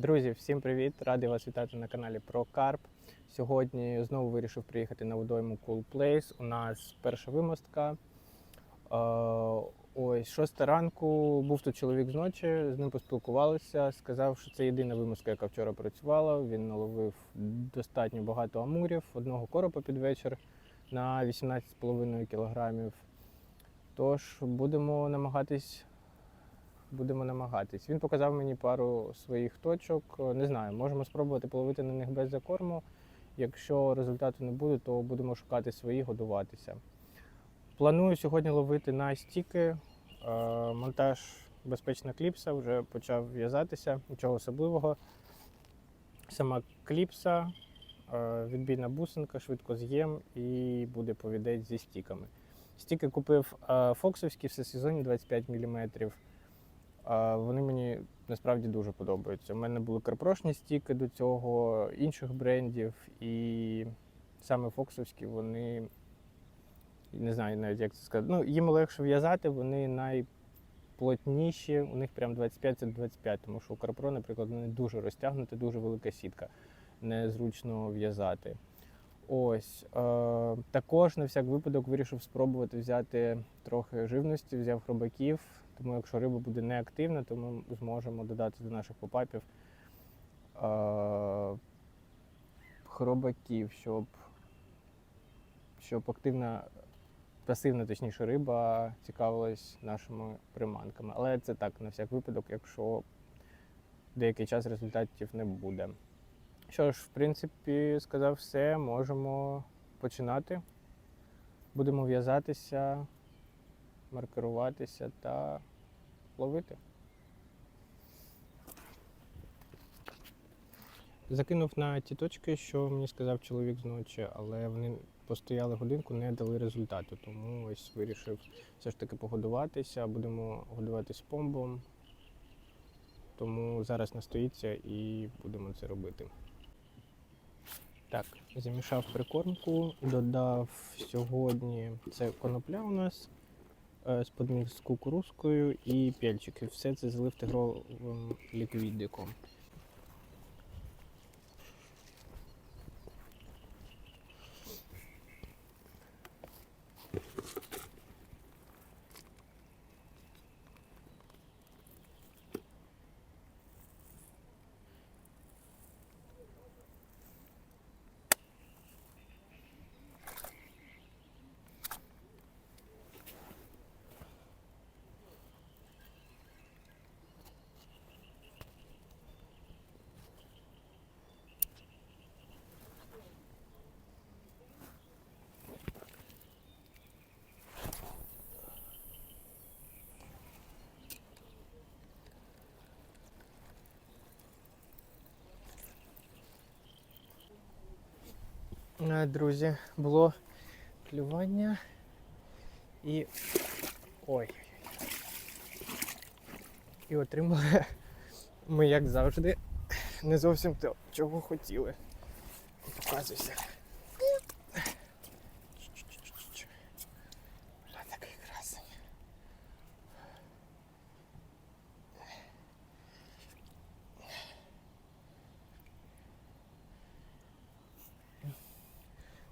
Друзі, всім привіт! Радий вас вітати на каналі Карп. Сьогодні знову вирішив приїхати на водойму Cool Place. У нас перша вимостка. Е, Ось шоста ранку був тут чоловік з ночі, з ним поспілкувалися. Сказав, що це єдина вимостка, яка вчора працювала. Він наловив достатньо багато амурів, одного коропа під вечір на 18,5 кілограмів. Тож будемо намагатись будемо намагатись. Він показав мені пару своїх точок. Не знаю, можемо спробувати половити на них без закорму. Якщо результату не буде, то будемо шукати свої, годуватися. Планую сьогодні ловити на стіки. Е, Монтаж безпечна кліпса вже почав в'язатися, нічого особливого. Сама кліпса, е, відбійна бусинка, швидко з'єм і буде повідець зі стіками. Стіки купив е, фоксовські всесезонні 25 мм. Вони мені насправді дуже подобаються. У мене були карпрошні стіки до цього, інших брендів, і саме фоксовські вони не знаю навіть як це сказати. Ну, їм легше в'язати, вони найплотніші, у них прям 25-25, тому що у карпро, наприклад, вони дуже розтягнуті, дуже велика сітка, незручно в'язати. Ось е, також на всяк випадок вирішив спробувати взяти трохи живності, взяв хробаків. Тому якщо риба буде неактивна, то ми зможемо додати до наших попапів е, хробаків, щоб, щоб активна, пасивна, точніше, риба цікавилась нашими приманками. Але це так, на всяк випадок, якщо деякий час результатів не буде. Що ж, в принципі, сказав все, можемо починати. Будемо в'язатися, маркеруватися та ловити. Закинув на ті точки, що мені сказав чоловік зночі, але вони постояли годинку, не дали результату. Тому ось вирішив все ж таки погодуватися. Будемо годуватись помбом. Тому зараз настоїться і будемо це робити. Так, замішав прикормку, додав сьогодні це конопля у нас з з кукурузкою і пельчики. Все це залив тигровим ліквідиком. Друзі, було клювання і. Ой. І отримали ми, як завжди, не зовсім те, чого хотіли. Показуйся. Бля, такий красень.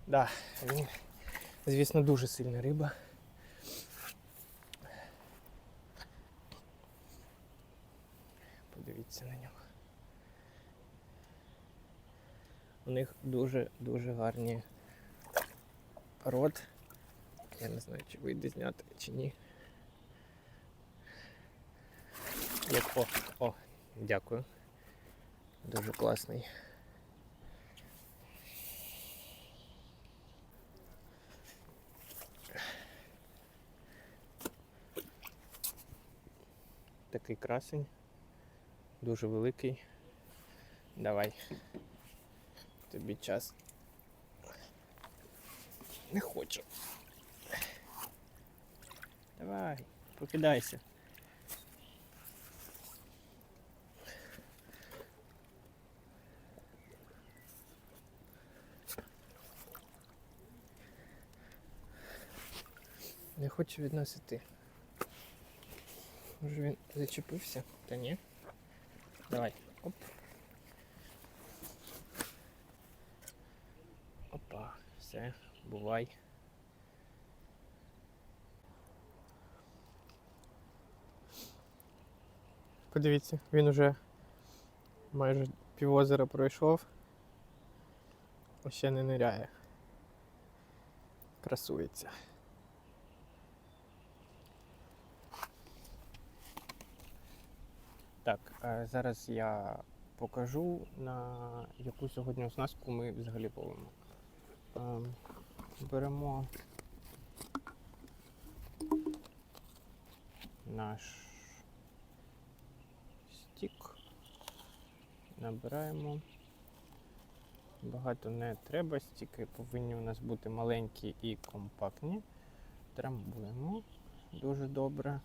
Да, він, звісно, дуже сильна риба. Подивіться на нього. У них дуже-дуже гарні рот. Я не знаю, чи вийде зняти, чи ні. Як о, о, дякую. Дуже класний. Такий красень, дуже великий. Давай. Тобі час. Не хочу. Давай, покидайся. Не хочу від нас іти. Може він зачепився? Та ні. Давай. Оп. Опа, все, бувай. Подивіться, він уже майже півозера пройшов, а ще не ниряє. Красується. Так, зараз я покажу, на яку сьогодні оснастку ми взагалі ловимо. Ем, Беремо наш стік, набираємо. Багато не треба, стіки повинні у нас бути маленькі і компактні. Трамбуємо дуже добре.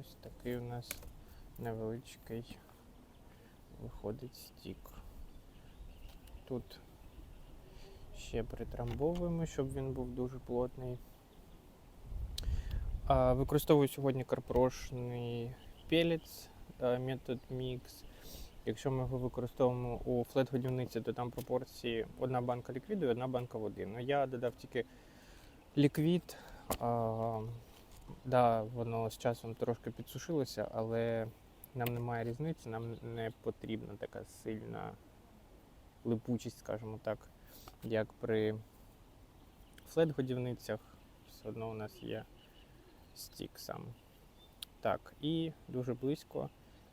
Ось такий у нас невеличкий виходить стік. Тут ще притрамбовуємо, щоб він був дуже плотний. Використовую сьогодні карпрошний пелець метод мікс. Якщо ми його використовуємо у флет-годівниці, то там пропорції одна банка ліквіду і одна банка води. Ну я додав тільки ліквід. Да, воно з часом трошки підсушилося, але нам немає різниці, нам не потрібна така сильна липучість, скажімо так, як при флет-годівницях. Все одно у нас є стік сам. Так, і дуже близько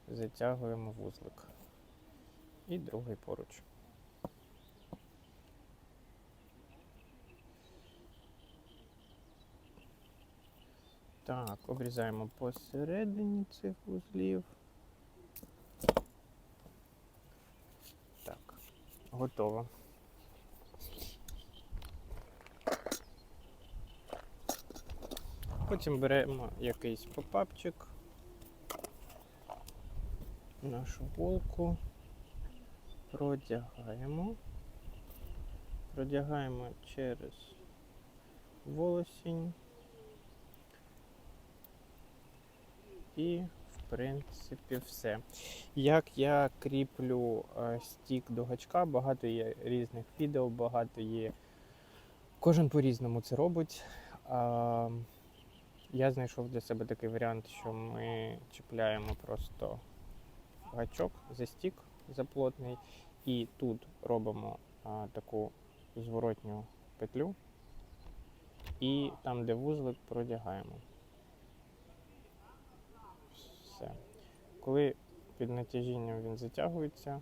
затягуємо вузлик. І другий поруч. Так, обрізаємо посередині цих вузлів. Так, готово. Потім беремо якийсь попапчик, нашу голку, продягаємо, продягаємо через волосінь і, в принципі, все. Як я кріплю е, стік до гачка, багато є різних відео, багато є. Кожен по-різному це робить. Я знайшов для себе такий варіант, що ми чіпляємо просто гачок за стік заплотний, і тут робимо таку зворотню петлю, і там, де вузлик, продягаємо. Все. Коли під натяжінням він затягується,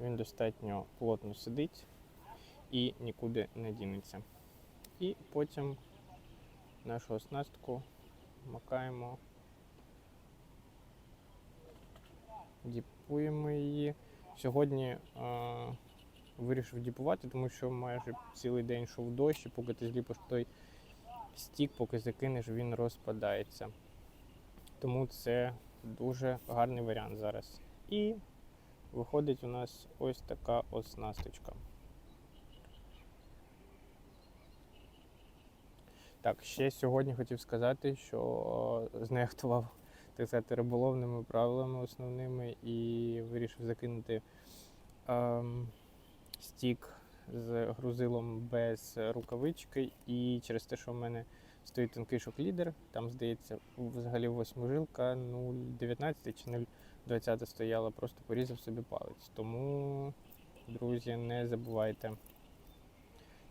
він достатньо плотно сидить і нікуди не дінеться. І потім нашу оснастку макаємо, діпуємо її. Сьогодні е, вирішив діпувати, тому що майже цілий день йшов дощ, і поки ти зліпиш той стік, поки закинеш, він розпадається. Тому це дуже гарний варіант зараз. І виходить у нас ось така оснасточка. Так, ще сьогодні хотів сказати, що знехтував так сказати, риболовними правилами основними і вирішив закинути ем, стік з грузилом без рукавички. І через те, що в мене стоїть тонкий шок-лідер, там, здається, взагалі восьмижилка 0,19 чи 0,20 стояла, просто порізав собі палець. Тому, друзі, не забувайте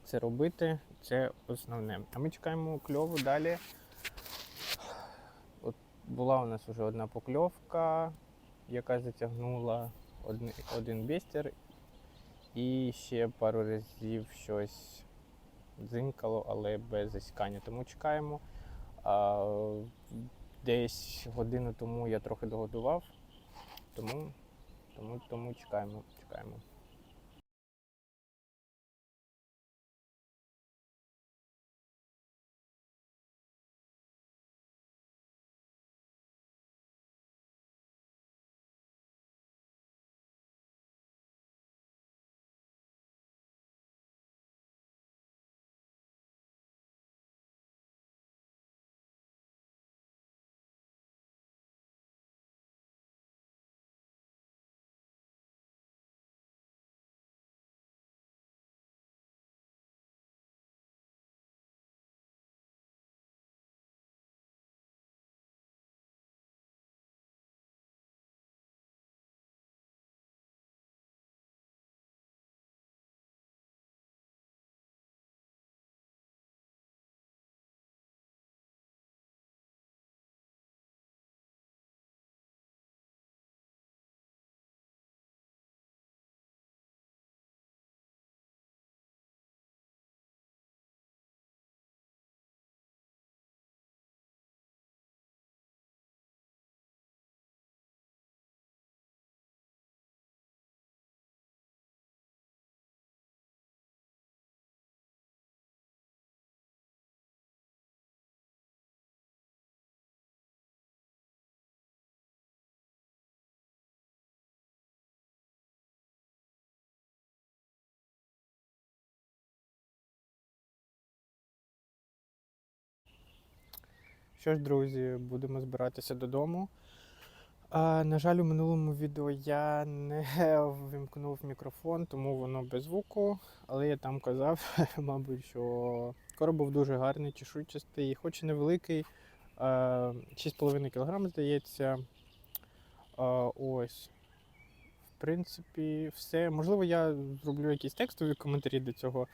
це робити, це основне. А ми чекаємо кльову далі. От була у нас вже одна покльовка, яка затягнула один бістер, і ще пару разів щось дзинькало, але без засікання. Тому чекаємо. Десь годину тому я трохи догодував, тому, тому, тому чекаємо, чекаємо. Що ж, друзі, будемо збиратися додому. А, на жаль, у минулому відео я не вимкнув мікрофон, тому воно без звуку. Але я там казав, мабуть, що короб був дуже гарний, чешуйчастий, хоч і невеликий. 6,5 кг, здається. Ось. В принципі, все. Можливо, я зроблю якісь текстові коментарі до цього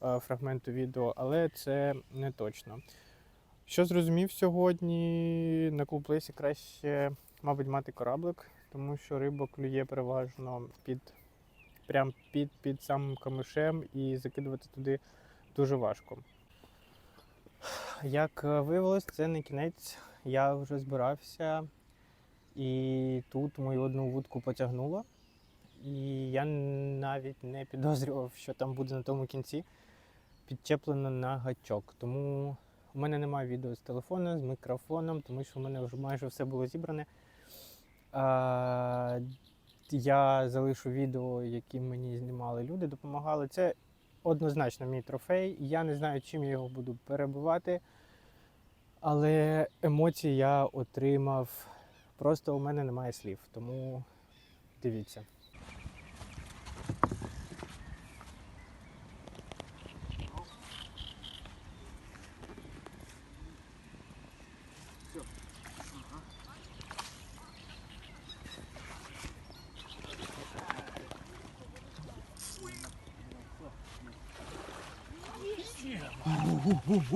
фрагменту відео, але це не точно. Що зрозумів сьогодні, на кулплейсі краще, мабуть, мати кораблик, тому що риба клює переважно під, прям під, під самим камишем і закидувати туди дуже важко. Як е, виявилось, це не кінець. Я вже збирався, і тут мою одну вудку потягнуло. І я навіть не підозрював, що там буде на тому кінці підчеплено на гачок. Тому у мене немає відео з телефону, з мікрофоном, тому що в мене вже майже все було зібране. А, я залишу відео, які мені знімали люди, допомагали. Це однозначно мій трофей. Я не знаю, чим я його буду перебивати, але емоції я отримав. Просто у мене немає слів, тому дивіться.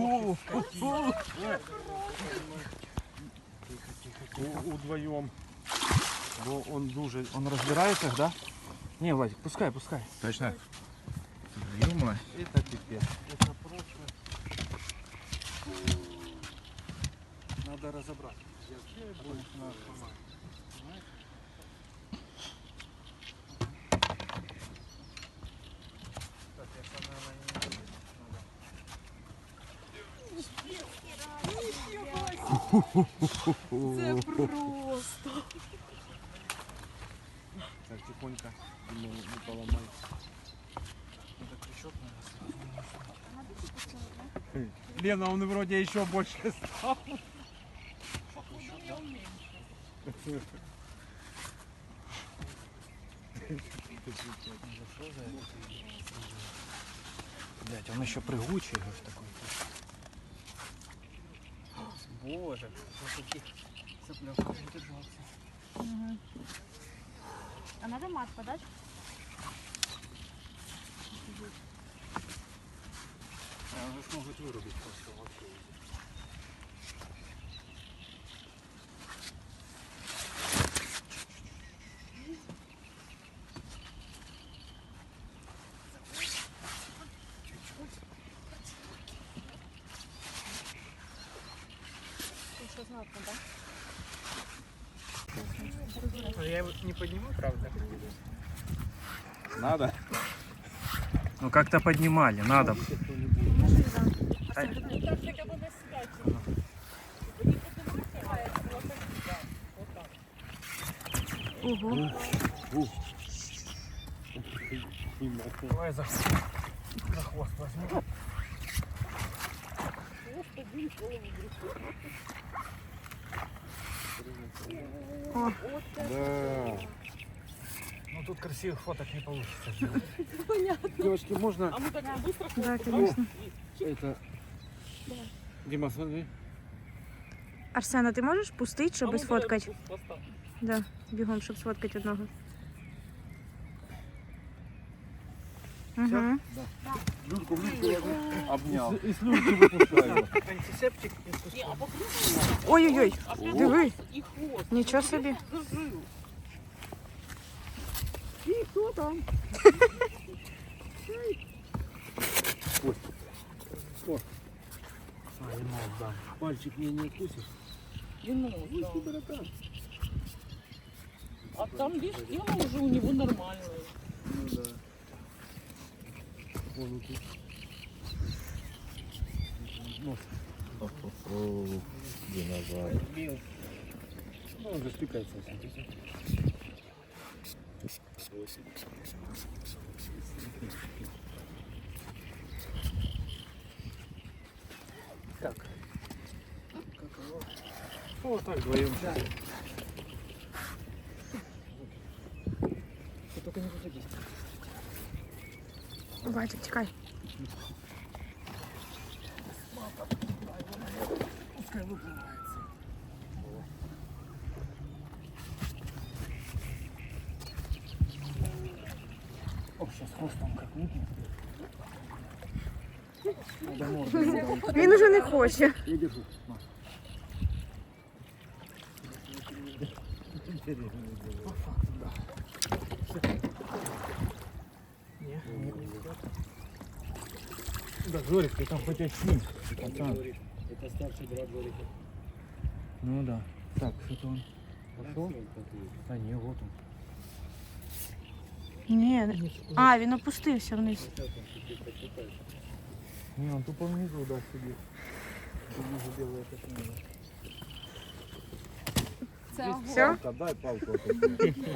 У- Удвоем. Бо он дуже. Он разбирается, да? Не, Владик, пускай, пускай. Точно? Юма. Это пипец. Это просто. Надо разобрать. Це просто. Так, тихонько. Не, не поломай. Надо крючок, наверное, Лена, он вроде еще больше стал. Блять, он еще прыгучий ось такой. Боже, вот таких цыплёков не держался. А надо мат подать? А, Они смогут вырубить просто Надо, да? А я его не подниму, правда? Надо? Ну как-то поднимали, надо. Ого. Давай за, за хвост возьму. Да. Ну тут красивых фоток не получится. Понятно. Девочки, можно Да, конечно. это... Дима, смотри. Арсена, ти можеш пустити, щоб сфоткати? Да, бігом, щоб сфоткати одного. Угу. Люльку, люльку обнял. И, слюнки выпускаю. Антисептик і пусту. Ой-ой-ой, диви. Нічого собі. А, я мав, да. Пальчик мне не укусишь? Вино, да. А там видишь, тело уже у него нормальное. Ну да. Вон он тут. Нос. Динозавр. Ну, он же стыкается все. Так. Какова? О, так, вдвоєм. Батя, тікай. О, сейчас хвостом как выкинет. Він уже не хоче. Я держу. По факту, Да, Жорик, ты там хоть очни, пацан. Это старший брат Жорика. Ну да. Так, что-то он пошел. А не, вот он. Ні. А, він опустився вниз. Не, он тупо внизу, да, сидит. Внизу белая космина. Все? Дай палку.